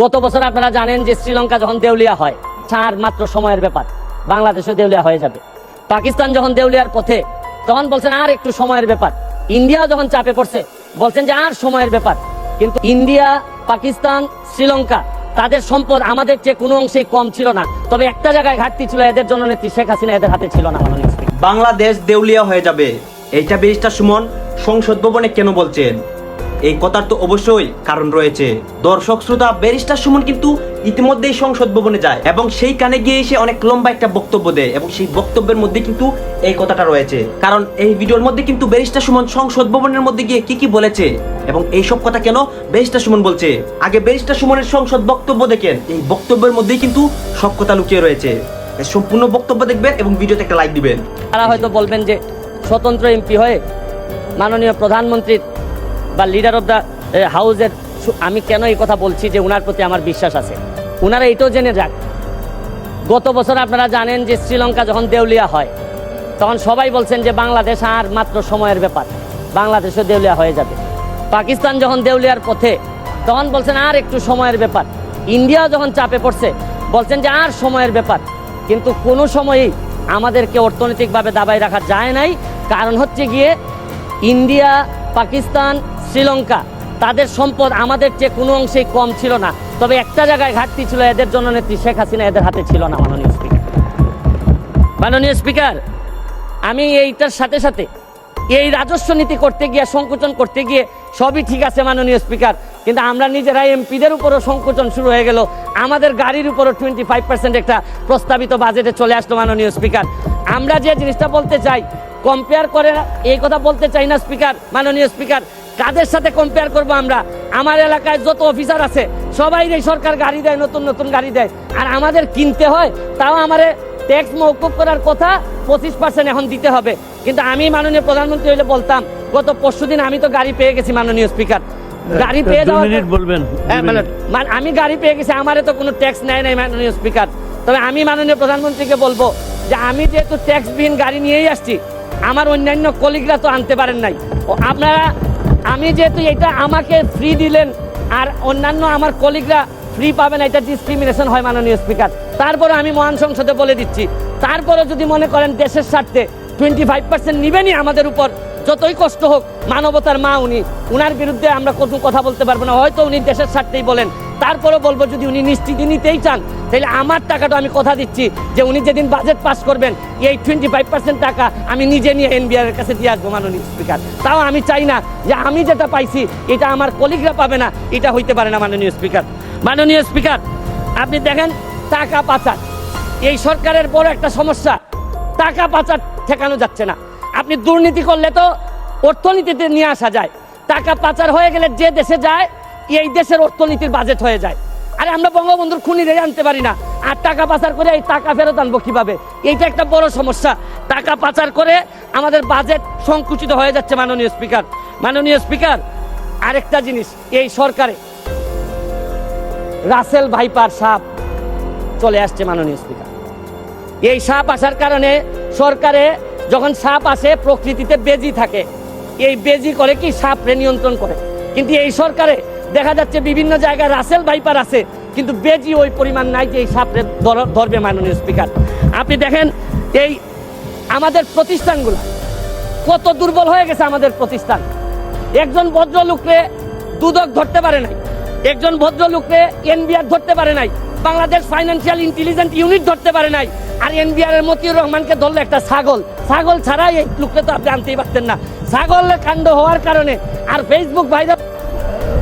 গত বছর আপনারা জানেন যে শ্রীলঙ্কা যখন দেউলিয়া হয় চার মাত্র সময়ের ব্যাপার, বাংলাদেশও দেউলিয়া হয়ে যাবে। পাকিস্তান যখন দেউলিয়ার পথে, তখন বলছেন আর একটু সময়ের ব্যাপার। ইন্ডিয়া যখন চাপে পড়ছে, বলছেন যে আর সময়ের ব্যাপার। কিন্তু ইন্ডিয়া, পাকিস্তান, শ্রীলঙ্কা, তাদের সম্পদ আমাদের চেয়ে কোনো অংশেই কম ছিল না। তবে একটা জায়গায় ঘাটতি ছিল, এদের জন্য নেত্রী শেখ হাসিনা এদের হাতে ছিল না বাংলাদেশ দেউলিয়া হয়ে যাবে। এইটা ব্যারিস্টার সুমন সংসদ ভবনে কেন বলছেন? এই কথার তো অবশ্যই কারণ রয়েছে। দর্শক, শ্রোতা, ব্যারিস্টার সুমন কিন্তু ইতিমধ্যেই সংসদ ভবনে যায় এবং সেইখানে গিয়ে এসে অনেক লম্বা একটা বক্তব্য দেয় এবং সেই বক্তব্যের মধ্যে কিন্তু এই কথাটা রয়েছে। কারণ এই ভিডিওর মধ্যে কিন্তু ব্যারিস্টার সুমন সংসদ ভবনের মধ্যে গিয়ে কি কি বলেছে এবং এই সব কথা কেন ব্যারিস্টার সুমন বলছে? আগে ব্যারিস্টার সুমনের সংসদ বক্তব্য দেখেন। এই বক্তব্যের মধ্যেই কিন্তু সব কথা লুকিয়ে রয়েছে। সম্পূর্ণ বক্তব্য দেখবেন এবং ভিডিওতে একটা লাইক দিবেন। তারা হয়তো বলবেন যে স্বতন্ত্র এমপি হয়ে মাননীয় প্রধানমন্ত্রীর বা লিডার অব দ্য হাউজের আমি কেন এই কথা বলছি যে উনার প্রতি আমার বিশ্বাস আছে? ওনারা এটাও জেনে যাক। গত বছর আপনারা জানেন যে শ্রীলঙ্কা যখন দেউলিয়া হয়, তখন সবাই বলছেন যে বাংলাদেশ আর মাত্র সময়ের ব্যাপার। বাংলাদেশও দেউলিয়া হয়ে যাবে। পাকিস্তান যখন দেউলিয়ার পথে, তখন বলছেন আর একটু সময়ের ব্যাপার। ইন্ডিয়া যখন চাপে পড়ছে, বলছেন যে আর সময়ের ব্যাপার। কিন্তু কোনো সময়ই আমাদেরকে অর্থনৈতিকভাবে দাবায় রাখা যায় নাই। কারণ হচ্ছে গিয়ে ইন্ডিয়া, পাকিস্তান শ্রীলঙ্কা, তাদের সম্পদ আমাদের চেয়ে কোনো অংশেই কম ছিল না। তবে একটা জায়গায় ঘাটতি ছিল, এদের জন্য নেত্রী শেখ হাসিনা এদের হাতে ছিল না, মাননীয় স্পিকার। মাননীয় স্পিকার, আমি এইটার সাথে সাথে এই রাজস্ব নীতি করতে গিয়ে, সংকোচন করতে গিয়ে সবই ঠিক আছে, মাননীয় স্পিকার। কিন্তু আমরা নিজেরাই এমপিদের উপরও সংকোচন শুরু হয়ে গেল। আমাদের গাড়ির উপরও টোয়েন্টি ফাইভ পার্সেন্ট একটা প্রস্তাবিত বাজেটে চলে আসলো, মাননীয় স্পিকার। আমরা যে জিনিসটা বলতে চাই কম্পেয়ার করে এই কথা বলতে চাই না, স্পিকার, মাননীয় স্পিকার। কাদের সাথে কম্পেয়ার করব আমরা? আমার এলাকায় যত অফিসার আছে সবাই এই সরকার গাড়ি দেয় নতুন নতুন গাড়ি দেয়। আর আমাদের কিনতে হয় তাও আমারে ট্যাক্স মৌকুব করার কথা পঁচিশ পার্সেন্ট এখন দিতে হবে। কিন্তু আমি মাননীয় প্রধানমন্ত্রী হইলে বলতাম গত পরশুদিন আমি তো গাড়ি পেয়ে গেছি মাননীয় স্পিকার গাড়ি পেয়ে দু যাওয়ার বলবেন, হ্যাঁ। মানে- আমি গাড়ি পেয়ে গেছি আমারে তো কোনো ট্যাক্স নেয় নাই মাননীয় স্পিকার তবে আমি মাননীয় প্রধানমন্ত্রীকে বলব যে আমি যেহেতু ট্যাক্সবিহীন গাড়ি নিয়েই আসছি আমার অন্যান্য কলিগরা তো আনতে পারেন নাই। আপনারা আমি যেহেতু এটা আমাকে ফ্রি দিলেন আর অন্যান্য আমার কলিগরা ফ্রি পাবেন এটা ডিসক্রিমিনেশন হয় মাননীয় স্পিকার তারপরে আমি মহান সংসদে বলে দিচ্ছি তারপরে যদি মনে করেন দেশের স্বার্থে টোয়েন্টি ফাইভ পার্সেন্ট নিবেনই আমাদের উপর, যতই কষ্ট হোক, মানবতার মা উনি। উনার বিরুদ্ধে আমরা কোনো কথা বলতে পারব না, হয়তো উনি দেশের স্বার্থেই বলেন। তারপরে বলব, যদি উনি নিশ্চিতি নিতেই চান, তাহলে আমার টাকাটা আমি কথা দিচ্ছি যে উনি যেদিন বাজেট পাস করবেন, এই টোয়েন্টি পার্সেন্ট টাকা আমি নিজে নিয়ে এনবিআর এর কাছে দিয়ে আসব, মাননীয় স্পিকার তাও আমি চাই না যে আমি যেটা পাইছি, এটা আমার কলিগরা পাবে না, এটা হইতে পারে না, মাননীয় স্পিকার মাননীয় স্পিকার আপনি দেখেন, টাকা পাচার। এই সরকারের বড় একটা সমস্যা, টাকা পাচার ঠেকানো যাচ্ছে না। আপনি দুর্নীতি করলে তো অর্থনীতিতে নিয়ে আসা যায়। টাকা পাচার হয়ে গেলে যে দেশে যায় এই দেশের অর্থনীতির বাজেট হয়ে যায়। আরে আমরা বঙ্গবন্ধুর খুনিরে আনতে পারি না। আর টাকা পাচার করে এই টাকা ফেরত আনব কীভাবে? এইটা একটা বড় সমস্যা। টাকা পাচার করে আমাদের বাজেট সংকুচিত হয়ে যাচ্ছে মাননীয় স্পিকার মাননীয় স্পিকার আরেকটা জিনিস, এই সরকারে রাসেল ভাইপার সাপ চলে আসছে মাননীয় স্পিকার এই সাপ আসার কারণে সরকারে যখন সাপ আসে, প্রকৃতিতে বেজি থাকে। এই বেজি করে কি? সাপরে নিয়ন্ত্রণ করে। কিন্তু এই সরকারে দেখা যাচ্ছে বিভিন্ন জায়গায় রাসেল ভাইপার আছে, কিন্তু বেজি ওই পরিমাণ নাই যে এই সাপরে ধর- ধরবে মাননীয় স্পিকার। আপনি দেখেন এই আমাদের প্রতিষ্ঠানগুলো কত দুর্বল হয়ে গেছে আমাদের প্রতিষ্ঠান। একজন ভদ্রলোককে দুদক ধরতে পারে নাই, একজন ভদ্রলোককে এনবিআর ধরতে পারে নাই, বাংলাদেশ ফাইন্যান্সিয়াল ইন্টেলিজেন্ট ইউনিট ধরতে পারে নাই, আর এনবিআর এর মতিউর রহমানকে ধরলে একটা ছাগল। ছাগল ছাড়াই এই লোককে তো আপনি আনতেই পারতেন না। ছাগলের কাণ্ড হওয়ার কারণে আর ফেসবুক ভাইরাল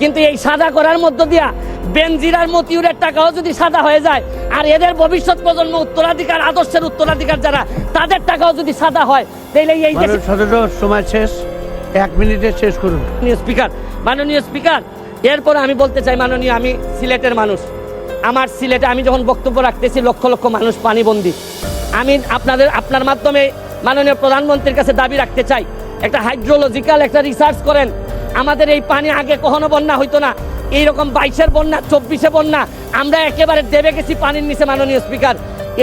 কিন্তু এই সাদা করার মধ্য দিয়া বেনজিরার মতিউরের টাকাও যদি সাদা হয়ে যায় আর এদের ভবিষ্যৎ প্রজন্ম উত্তরাধিকার আদর্শের উত্তরাধিকার যারা তাদের টাকাও যদি সাদা হয় তাহলে এই সময় শেষ এক মিনিটে শেষ করুন। স্পিকার মাননীয় স্পিকার এরপরে আমি বলতে চাই মাননীয় আমি সিলেটের মানুষ। আমার সিলেটে আমি যখন বক্তব্য রাখতেছি লক্ষ লক্ষ মানুষ পানিবন্দী। আমি আপনাদের আপনার মাধ্যমে মাননীয় প্রধানমন্ত্রীর কাছে দাবি রাখতে চাই একটা হাইড্রোলজিক্যাল একটা রিসার্চ করেন আমাদের এই পানি আগে কখনো বন্যা হইতো না। এইরকম বাইশের বন্যা, চব্বিশে বন্যা, আমরা একেবারে দেবে গেছি পানির নিচে মাননীয় স্পিকার।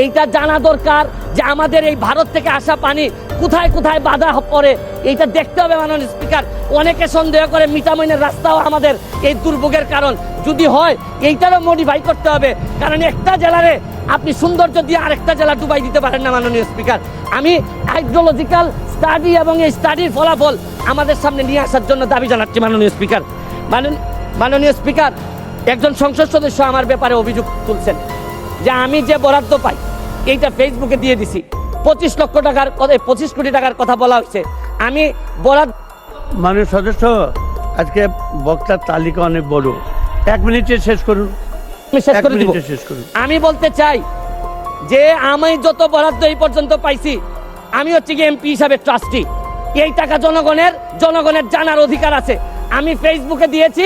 এইটা জানা দরকার যে আমাদের এই ভারত থেকে আসা পানি কোথায় কোথায় বাধা পড়ে, এইটা দেখতে হবে মাননীয় স্পিকার। অনেকে সন্দেহ করে মিটামিনের রাস্তাও আমাদের এই দুর্ভোগের কারণ। যদি হয়, এইটারও মডিফাই করতে হবে। কারণ একটা জেলারে আপনি সৌন্দর্য দিয়ে আরেকটা জেলা ডুবাই দিতে পারেন না মাননীয় স্পিকার। আমি হাইড্রোলজিক্যাল স্টাডি এবং এই স্টাডির ফলাফল আমাদের সামনে নিয়ে আসার জন্য দাবি জানাচ্ছি মাননীয় স্পিকার। মানন, মাননীয় স্পিকার, একজন সংসদ সদস্য আমার ব্যাপারে অভিযোগ তুলছেন যে আমি যে বরাদ্দ পাই, এইটা ফেসবুকে দিয়ে দিছি। পঁচিশ লক্ষ টাকার পঁচিশ কোটি টাকার কথা বলা হয়েছে। আমি বরাদ্দ মাননীয় সদস্য আজকে বক্তার তালিকা অনেক বড়। এক মিনিটে শেষ করুন। শেষ করে দিব। মিনিটে শেষ করুন। আমি বলতে চাই যে আমি যত বরাদ্দ এই পর্যন্ত পাইছি আমি হচ্ছে কি এমপি হিসাবে ট্রাস্টি এই টাকা জনগণের জনগণের জানার অধিকার আছে। আমি ফেসবুকে দিয়েছি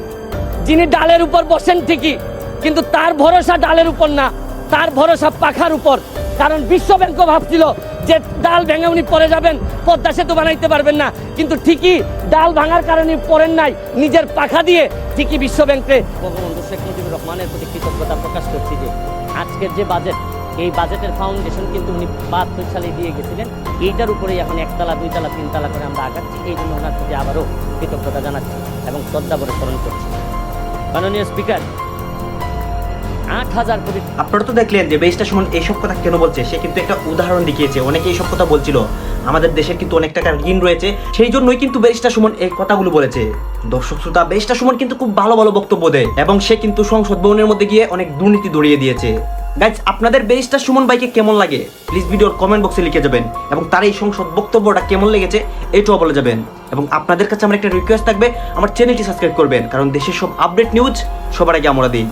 যিনি ডালের উপর বসেন ঠিকই, কিন্তু তার ভরসা ডালের উপর না, তার ভরসা পাখার উপর। কারণ বিশ্ব ব্যাংকও ভাবছিল যে ডাল ভেঙে উনি পরে যাবেন, পদ্মা সেতু বানাইতে পারবেন না। কিন্তু ঠিকই ডাল ভাঙার কারণে পড়েন নাই, নিজের পাখা দিয়ে। ঠিকই বিশ্ব ব্যাংকে বঙ্গবন্ধু শেখ মুজিবুর রহমানের প্রতি কৃতজ্ঞতা প্রকাশ করছি যে, আজকের যে বাজেট, এই বাজেটের ফাউন্ডেশন কিন্তু উনি বাহাত্তর সালে দিয়ে গেছিলেন। এইটার উপরেই এখন একতলা, দুইতলা, তিনতলা করে আমরা আগাচ্ছি। এই জন্য ওনার প্রতি আবারও কৃতজ্ঞতা জানাচ্ছি এবং শ্রদ্ধা করে স্মরণ করছি। মাননীয় স্পিকার, আট হাজার কোটি আপনারা তো দেখলেন যে বেশটা সুমন এইসব কথা কেন বলছে, সে কিন্তু একটা উদাহরণ দেখিয়েছে, অনেকে এইসব কথা বলছিল। আমাদের দেশের কিন্তু অনেক টাকার ঋণ রয়েছে, সেই জন্যই কিন্তু বেরিস্টার সুমন এই কথাগুলো বলেছে। দর্শক শ্রোতা বেরিস্টার সুমন কিন্তু খুব ভালো ভালো বক্তব্য দেয়, এবং সে কিন্তু সংসদ ভবনের মধ্যে গিয়ে অনেক দুর্নীতি দড়িয়ে দিয়েছে। গাইজ আপনাদের বেরিস্টার সুমন ভাইকে কেমন লাগে? প্লিজ ভিডিওর কমেন্ট বক্সে লিখে যাবেন এবং তার এই সংসদ বক্তব্যটা কেমন লেগেছে এটাও বলে যাবেন। এবং আপনাদের কাছে আমার একটা রিকোয়েস্ট থাকবে, আমার চ্যানেলটি সাবস্ক্রাইব করবেন, কারণ দেশের সব আপডেট নিউজ সবার আগে আমরা দিই।